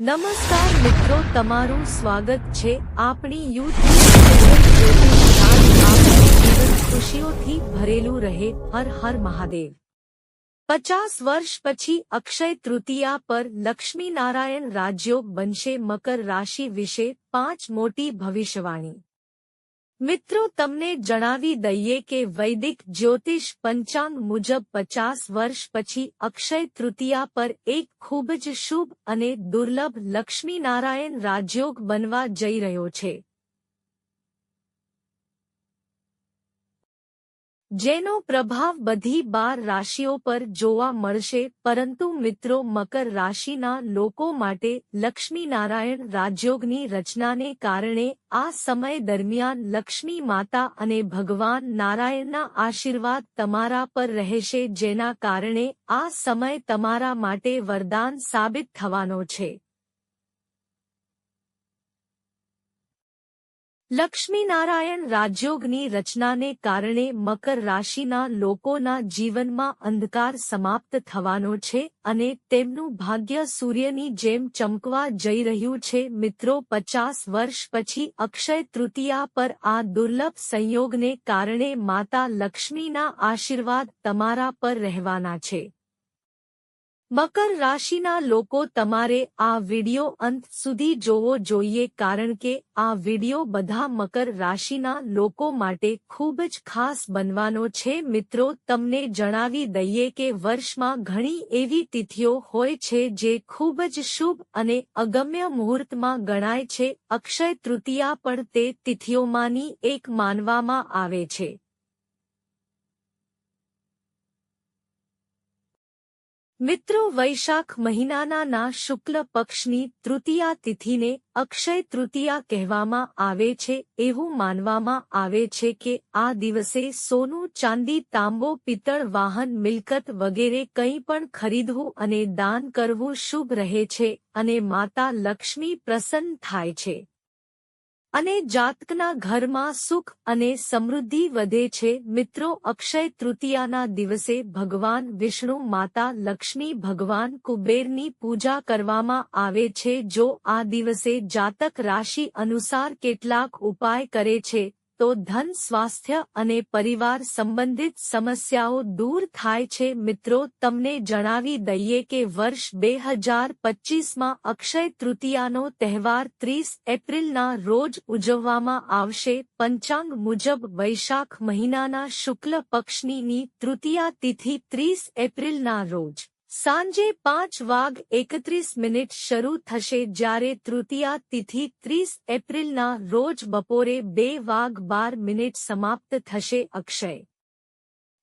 નમસ્કાર મિત્રો, તમારું સ્વાગત છે આપણી ખુશીઓથી ભરેલું રહે હર હર મહાદેવ. પચાસ વર્ષ પછી અક્ષય તૃતીયા પર લક્ષ્મીનારાયણ રાજયોગ બનશે મકર રાશિ વિશે પાંચ મોટી ભવિષ્યવાણી. મિત્રો, તમને જણાવી દઈએ કે વૈદિક જ્યોતિષ પંચાંગ મુજબ પચાસ વર્ષ પછી અક્ષય તૃતીયા પર એક ખૂબ જ શુભ અને દુર્લભ લક્ષ્મીનારાયણ રાજયોગ બનવા જઈ રહ્યો છે. જેનો પ્રભાવ બધી બાર રાશિઓ પર જોવા મળશે, પરંતુ મિત્રો, મકર રાશિના લોકો માટે લક્ષ્મીનારાયણ રાજયોગની રચનાને કારણે આ સમય દરમિયાન લક્ષ્મી માતા અને ભગવાન નારાયણના આશીર્વાદ તમારા પર રહેશે, જેના કારણે આ સમય તમારા માટે વરદાન સાબિત થવાનો છે. લક્ષ્મીનારાયણ રાજયોગની રચનાને કારણે મકર રાશિના લોકોના જીવનમાં અંધકાર સમાપ્ત થવાનો છે અને તેમનું ભાગ્ય સૂર્યની જેમ ચમકવા જઈ રહ્યું છે. મિત્રો, પચાસ વર્ષ પછી અક્ષય તૃતીયા પર આ દુર્લભ સંયોગને કારણે માતા લક્ષ્મીના આશીર્વાદ તમારા પર રહેવાના છે. મકર રાશિના લોકો તમારે આ વિડિયો અંત સુધી જોવો જોઈએ કારણ કે આ વિડિયો બધા મકર રાશિના લોકો માટે ખૂબ જ ખાસ બનવાનો છે. મિત્રો, તમને જણાવી દઈએ કે વર્ષમાં ઘણી એવી તિથિઓ હોય છે જે ખૂબ જ શુભ અને અગમ્ય મુહૂર્તમાં ગણાય છે. અક્ષય તૃતીયા પણ તે તિથિઓમાંની એક માનવામાં આવે છે. મિત્રો, વૈશાખ મહિનાના શુક્લ પક્ષની તૃતીયા તિથિને અક્ષય તૃતીયા કહેવામાં આવે છે. એવું માનવામાં આવે છે કે આ દિવસે સોનું, ચાંદી, તાંબો, પિત્તળ, વાહન, મિલકત વગેરે કંઈ પણ ખરીદવું અને દાન કરવું શુભ રહે છે અને માતા લક્ષ્મી પ્રસન્ન થાય છે. અને જાતકના ઘરમાં સુખ અને સમૃદ્ધિ વધે છે. મિત્રો, અક્ષય તૃતીયાના દિવસે ભગવાન વિષ્ણુ માતા લક્ષ્મી ભગવાન કુબેરની પૂજા કરવામાં આવે છે. જો આ દિવસે જાતક રાશિ અનુસાર કેટલાક ઉપાય કરે છે તો ધન, સ્વાસ્થ્ય અને પરિવાર સંબંધિત સમસ્યાઓ દૂર થાય છે. મિત્રો, તમને જણાવી દઈએ કે વર્ષ બે હજાર પચીસમાં અક્ષય તૃતીયાનો તહેવાર ત્રીસ એપ્રિલના રોજ ઉજવવામાં આવશે. પંચાંગ મુજબ વૈશાખ મહિનાના શુક્લ પક્ષની તૃતીયા તિથિ ત્રીસ એપ્રિલના રોજ. સાંજે પાંચ વાગ એકત્રીસ મિનિટ શરૂ થશે જ્યારે તૃતીયા તિથિ ત્રીસ એપ્રિલના રોજ બપોરે બે વાગ બાર મિનિટ સમાપ્ત થશે અક્ષય.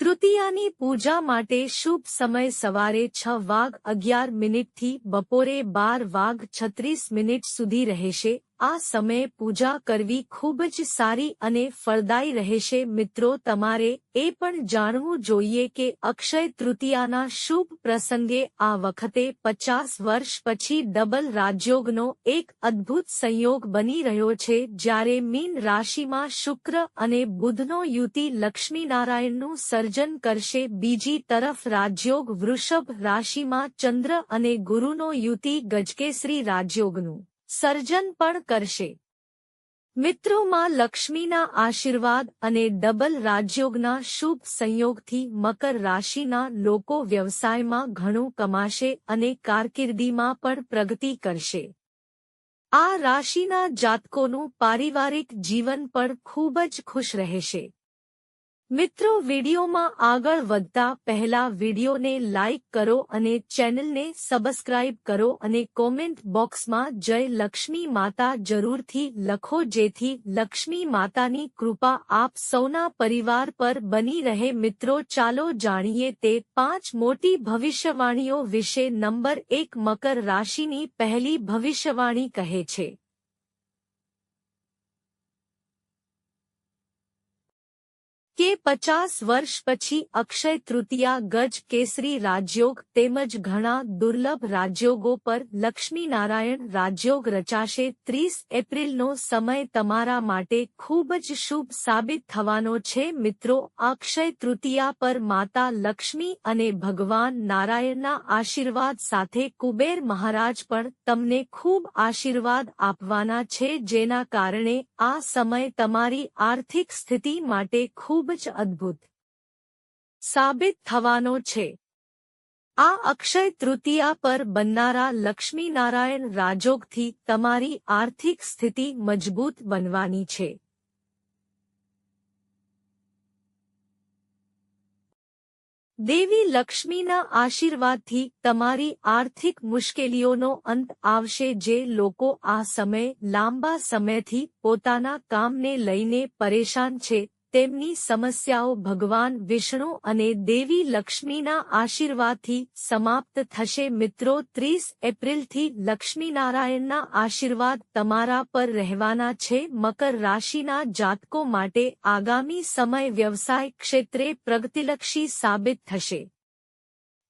તૃતીયાની પૂજા માટે શુભ સમય સવારે છ વાગ અગિયાર મિનિટથી બપોરે બાર વાગ છત્રીસ મિનિટ સુધી રહેશે આ સમયે પૂજા કરવી ખૂબ જ સારી અને ફળદાયી રહેશે. મિત્રો, તમારે એ પણ જાણવું જોઈએ કે અક્ષય તૃતીયાના શુભ પ્રસંગે આ વખતે પચાસ વર્ષ પછી ડબલ રાજયોગનો એક અદ્ભુત સંયોગ બની રહ્યો છે. જ્યારે મીન રાશિમાં શુક્ર અને બુધનો યુતિ લક્ષ્મીનારાયણનું સર્જન કરશે. બીજી તરફ રાજયોગ વૃષભ રાશિમાં ચંદ્ર અને ગુરુનો યુતિ ગજકેસરી રાજયોગનું સર્જન પણ કરશે. મિત્રોમાં લક્ષ્મીના આશીર્વાદ અને ડબલ રાજયોગના શુભ સંયોગથી મકર રાશિના લોકો વ્યવસાયમાં ઘણું કમાશે અને કારકિર્દીમાં પણ પ્રગતિ કરશે. આ રાશિના જાતકોનું પારિવારિક જીવન પણ ખૂબ જ ખુશ રહેશે. મિત્રો, વિડીયોમાં આગળ વધતા પહેલા વિડીયોને લાઇક કરો અને ચેનલને સબસ્ક્રાઇબ કરો અને કોમેન્ટ બોક્સમાં જય લક્ષ્મી માતા જરૂરથી લખો જેથી લક્ષ્મી માતાની કૃપા આપ સૌના પરિવાર પર બની રહે. મિત્રો, ચાલો જાણીએ તે પાંચ મોટી ભવિષ્યવાણીઓ વિશે. નંબર એક, મકર રાશિની પહેલી ભવિષ્યવાણી કહે છે. કે પચાસ વર્ષ પછી અક્ષય તૃતીયા ગજ કેસરી રાજયોગ તેમજ ઘણા દુર્લભ રાજયોગો પર લક્ષ્મીનારાયણ રાજયોગ રચાશે. ત્રીસ એપ્રિલનો સમય તમારા માટે ખૂબ જ શુભ સાબિત થવાનો છે. મિત્રો, અક્ષય તૃતીયા પર માતા લક્ષ્મી અને ભગવાન નારાયણના આશીર્વાદ સાથે કુબેર મહારાજ પણ તમને ખૂબ આશીર્વાદ આપવાના છે. જેના કારણે આ સમય તમારી આર્થિક સ્થિતિ માટે ખૂબ ખૂબ જ અદ્ભુત. સાબિત થવાનો છે. આ અક્ષય તૃતીયા પર બનનારા લક્ષ્મીનારાયણ રાજોગથી તમારી આર્થિક સ્થિતિ મજબૂત બનવાની છે. દેવી લક્ષ્મીના આશીર્વાદથી તમારી આર્થિક મુશ્કેલીઓનો અંત આવશે જે લોકો આ સમય લાંબા સમયથી પોતાના કામને લઈને પરેશાન છે તેમની સમસ્યાઓ ભગવાન વિષ્ણુ અને દેવી લક્ષ્મીના આશીર્વાદથી સમાપ્ત થશે. મિત્રો, ત્રીસ એપ્રિલથી લક્ષ્મીનારાયણના આશીર્વાદ તમારા પર રહેવાના છે. મકર રાશિના જાતકો માટે આગામી સમય વ્યવસાય ક્ષેત્રે પ્રગતિલક્ષી સાબિત થશે.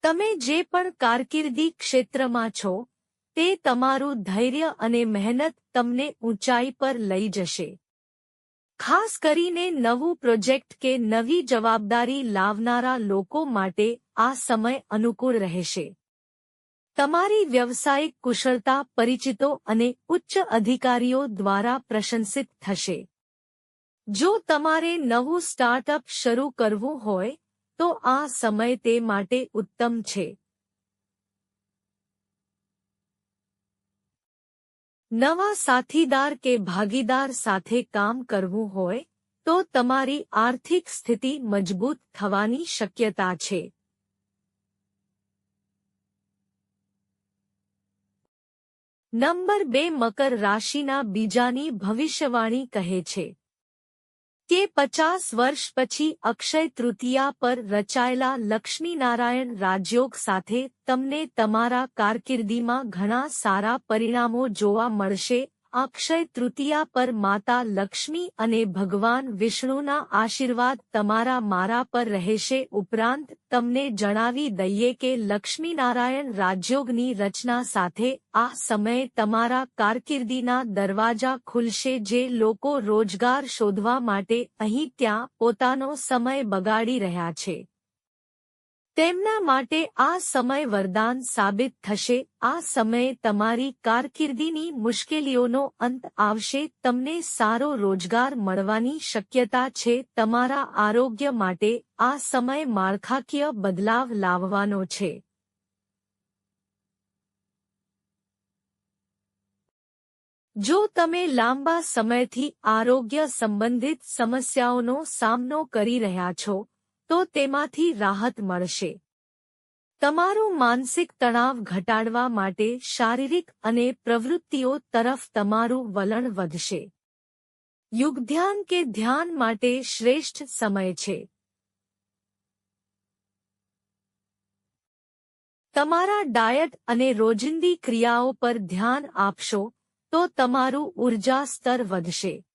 તમે જે પણ કારકિર્દી ક્ષેત્રમાં છો, તે તમારું ધૈર્ય અને મહેનત તમને ઊંચાઈ પર લઈ જશે. ખાસ કરીને નવું પ્રોજેક્ટ કે નવી જવાબદારી લાવનારા લોકો માટે આ સમય અનુકૂળ રહેશે. તમારી વ્યવસાયિક કુશળતા, પરિચિતો અને ઉચ્ચ અધિકારીઓ દ્વારા પ્રશંસિત થશે. જો તમારે નવું સ્ટાર્ટઅપ શરૂ કરવું હોય, તો આ સમય તે માટે ઉત્તમ છે. નવા સાથીદાર કે ભાગીદાર સાથે કામ કરવું હોય, તો તમારી આર્થિક સ્થિતિ મજબૂત થવાની શક્યતા છે. નંબર બે મકર રાશિના બીજાની ભવિષ્યવાણી કહે છે. કે પચાસ વર્ષ પછી અક્ષય તૃતીયા પર રચાયેલા લક્ષ્મીનારાયણ રાજયોગ સાથે તમને તમારા કારકિર્દીમાં ઘણા સારા પરિણામો જોવા મળશે અક્ષય તૃતીયા પર માતા લક્ષ્મી અને ભગવાન વિષ્ણુના આશીર્વાદ તમારા મારા પર રહેશે ઉપરાંત તમને જણાવી દઈએ કે લક્ષ્મીનારાયણ રાજયોગની રચના સાથે આ સમયે તમારા કારકિર્દીના દરવાજા ખુલશે જે લોકો રોજગાર શોધવા માટે અહીં ત્યાં પોતાનો સમય બગાડી રહ્યા છે. તેમના માટે આ સમય વરદાન સાબિત થશે, આ સમયે તમારી કારકિર્દીની મુશ્કેલીઓનો અંત આવશે, તમને સારો રોજગાર મળવાની શક્યતા છે, તમારા આરોગ્ય માટે આ સમય માળખાકીય બદલાવ લાવવાનો છે. જો તમે લાંબા સમયથી આરોગ્ય સંબંધિત સમસ્યાઓનો સામનો કરી રહ્યા છો તો તેમાંથી રાહત મળશે. તમારું માનસિક તણાવ ઘટાડવા માટે શારીરિક અને પ્રવૃત્તિઓ તરફ તમારું વલણ વધશે. યુગધ્યાન કે ધ્યાન માટે શ્રેષ્ઠ સમય છે. તમારા ડાયટ અને રોજિંદી ક્રિયાઓ પર ધ્યાન આપશો તો તમારું ઊર્જા સ્તર વધશે.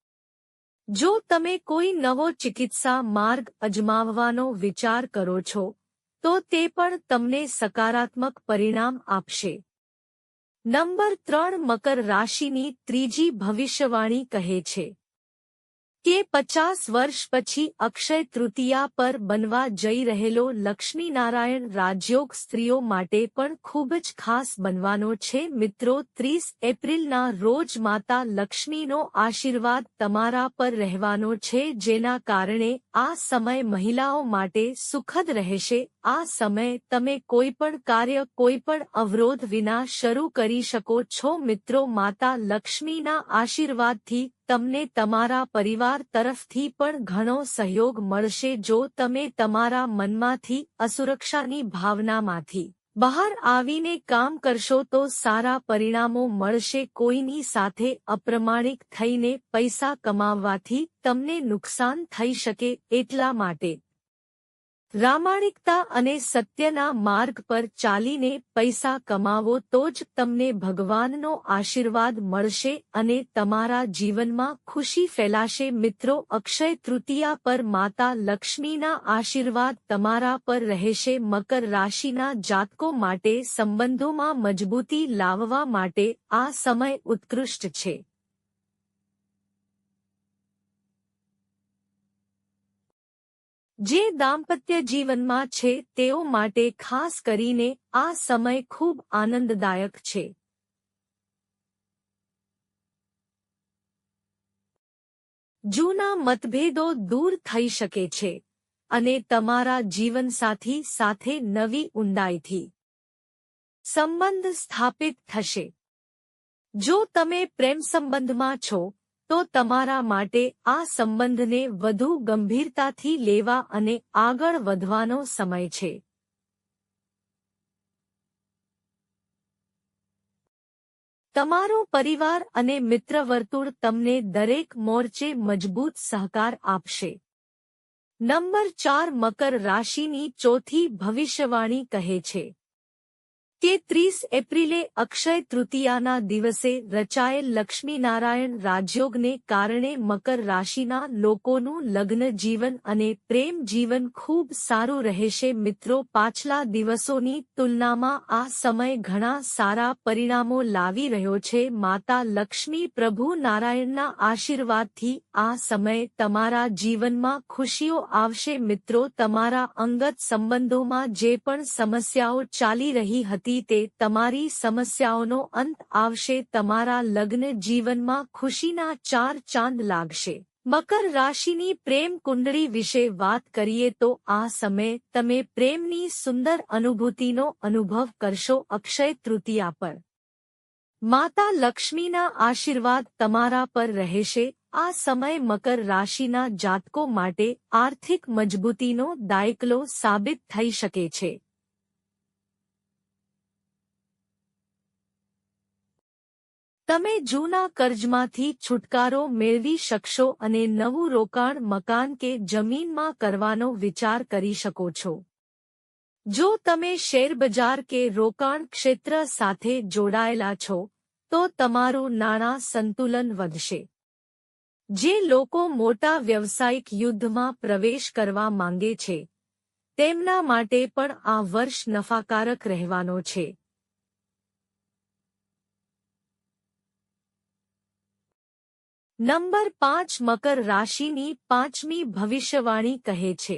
જો તમે કોઈ નવો ચિકિત્સા માર્ગ અજમાવવાનો વિચાર કરો છો, તો તે પણ તમને સકારાત્મક પરિણામ આપશે. નંબર ત્રણ મકર રાશિની ત્રીજી ભવિષ્યવાણી કહે છે. કે પચાસ વર્ષ પછી અક્ષય તૃતીયા પર બનવા જઈ રહેલો લક્ષ્મીનારાયણ રાજયોગ સ્ત્રીઓ માટે પણ ખૂબ જ ખાસ બનવાનો છે. મિત્રો, ત્રીસ એપ્રિલના રોજ માતા લક્ષ્મીનો આશીર્વાદ તમારા પર રહેવાનો છે, જેના કારણે આ સમય મહિલાઓ માટે સુખદ રહેશે. આ સમય તમે કોઈ પણ કાર્ય, કોઈ પણ અવરોધ વિના શરૂ કરી શકો છો. મિત્રો, માતા લક્ષ્મીના આશીર્વાદથી તમને તમારા પરિવાર તરફથી પણ ઘણો સહયોગ મળશે જો તમે તમારા મનમાંથી અસુરક્ષાની ભાવનામાંથી બહાર આવીને કામ કરશો તો સારા પરિણામો મળશે. કોઈની સાથે અપ્રમાણિક થઈને પૈસા કમાવવાથી તમને નુકસાન થઈ શકે એટલા માટે રામાણિકતા અને સત્યના માર્ગ પર ચાલીને પૈસા કમાવો તો જ તમને ભગવાનનો આશીર્વાદ મળશે અને તમારા જીવનમાં ખુશી ફેલાશે. મિત્રો, અક્ષય તૃતીયા પર માતા લક્ષ્મીના આશીર્વાદ તમારા પર રહેશે. મકર રાશિના જાતકો માટે સંબંધોમાં મજબૂતી લાવવા માટે આ સમય ઉત્કૃષ્ટ છે. જે દાંપત્ય જીવનમાં છે, તેઓ માટે ખાસ કરીને આ સમય ખૂબ આનંદદાયક છે. જૂના મતભેદો દૂર થઈ શકે છે અને તમારા જીવનસાથી સાથે નવી ઊંડાઈથી સંબંધ સ્થાપિત થશે. જો તમે પ્રેમ સંબંધમાં છો તો તમારા માટે આ સંબંધને વધુ ગંભીરતાથી લેવા અને આગળ વધવાનો સમય છે. તમારો પરિવાર અને મિત્ર વર્તુળ તમને દરેક મોરચે મજબૂત સહકાર આપશે. નંબર ચાર મકર રાશિની ચોથી ભવિષ્યવાણી કહે છે. કે ત્રીસ એપ્રિલે અક્ષય તૃતીયાના દિવસે રચાયેલ લક્ષ્મીનારાયણ રાજયોગને કારણે મકર રાશિના લોકોનું લગ્ન જીવન અને પ્રેમ જીવન ખૂબ સારું રહેશે. મિત્રો, પાછલા દિવસોની તુલનામાં આ સમય ઘણા સારા પરિણામો લાવી રહ્યો છે. માતા લક્ષ્મી પ્રભુ નારાયણના આશીર્વાદથી આ સમય તમારા જીવનમાં ખુશીઓ આવશે. મિત્રો, તમારા અંગત સંબંધોમાં જે પણ સમસ્યાઓ ચાલી રહી હતી હતી તે તમારી સમસ્યાઓનો અંત આવશે, તમારા લગ્ન જીવનમાં ખુશીના ચાર ચાંદ લાગશે. મકર રાશિની પ્રેમ કુંડળી વિશે વાત કરીએ તો આ સમયે તમે પ્રેમની સુંદર અનુભૂતિનો અનુભવ કરશો અક્ષય તૃતીયા પર. માતા લક્ષ્મીના આશીર્વાદ તમારા પર રહેશે. આ સમય મકર રાશિના જાતકો માટે આર્થિક મજબૂતીનો દાયકલો સાબિત થઈ શકે છે. તમે જૂના કર્જમાંથી છુટકારો મેળવી શકશો અને નવું રોકાણ મકાન કે જમીનમાં કરવાનો વિચાર કરી શકો છો. જો તમે શેરબજાર કે રોકાણ ક્ષેત્ર સાથે જોડાયેલા છો, તો તમારું નાણાં સંતુલન વધશે. જે લોકો મોટા વ્યવસાયિક યુદ્ધમાં પ્રવેશ કરવા માંગે છે, તેમના માટે પણ આ વર્ષ નફાકારક રહેવાનો છે. નંબર પાંચ મકર રાશિની પાંચમી ભવિષ્યવાણી કહે છે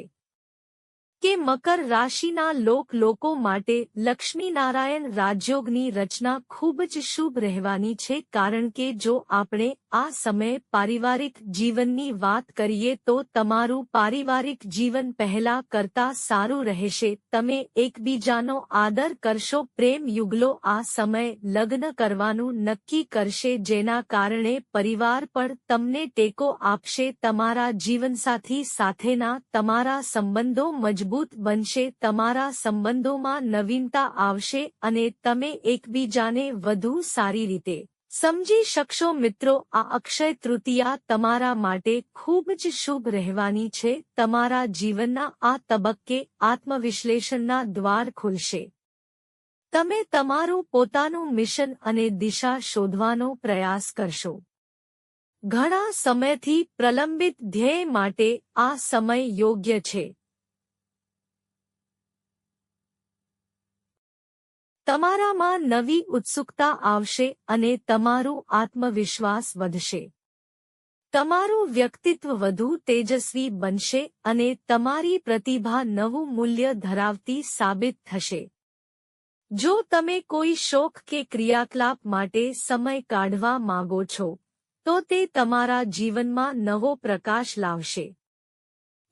કે મકર રાશિના લોક લોકો માટે લક્ષ્મીનારાયણ રાજયોગની રચના ખૂબ જ શુભ રહેવાની છે કારણ કે જો આપણે આ સમયે પારિવારિક જીવનની વાત કરીએ તો તમારું પારિવારિક જીવન પહેલા કરતા સારું રહેશે. તમે એકબીજાનો આદર કરશો, પ્રેમ યુગલો આ સમય લગ્ન કરવાનું નક્કી કરશે, જેના કારણે પરિવાર પણ તમને ટેકો આપશે, તમારા જીવનસાથી સાથેના તમારા સંબંધો મજબૂત બનશે, તમારા સંબંધોમાં નવીનતા આવશે અને તમે એકબીજાને વધુ સારી રીતે સમજી શકશો મિત્રો, આ અક્ષય તૃતીયા તમારા માટે ખૂબ જ શુભ રહેવાની છે. તમારા જીવનના આ તબક્કે આત્મવિશ્લેષણના દ્વાર ખુલશે. તમે તમારું પોતાનું મિશન અને દિશા શોધવાનો પ્રયાસ કરશો. ઘણા સમયથી પ્રલંબિત ધ્યેય માટે આ સમય યોગ્ય છે. તમારામાં નવી ઉત્સુકતા આવશે અને તમારું આત્મવિશ્વાસ વધશે. તમારું વ્યક્તિત્વ વધુ તેજસ્વી બનશે અને તમારી પ્રતિભા નવું મૂલ્ય ધરાવતી સાબિત થશે. જો તમે કોઈ શોખ કે ક્રિયાકલાપ માટે સમય કાઢવા માંગો છો, તો તે તમારા જીવનમાં નવો પ્રકાશ લાવશે.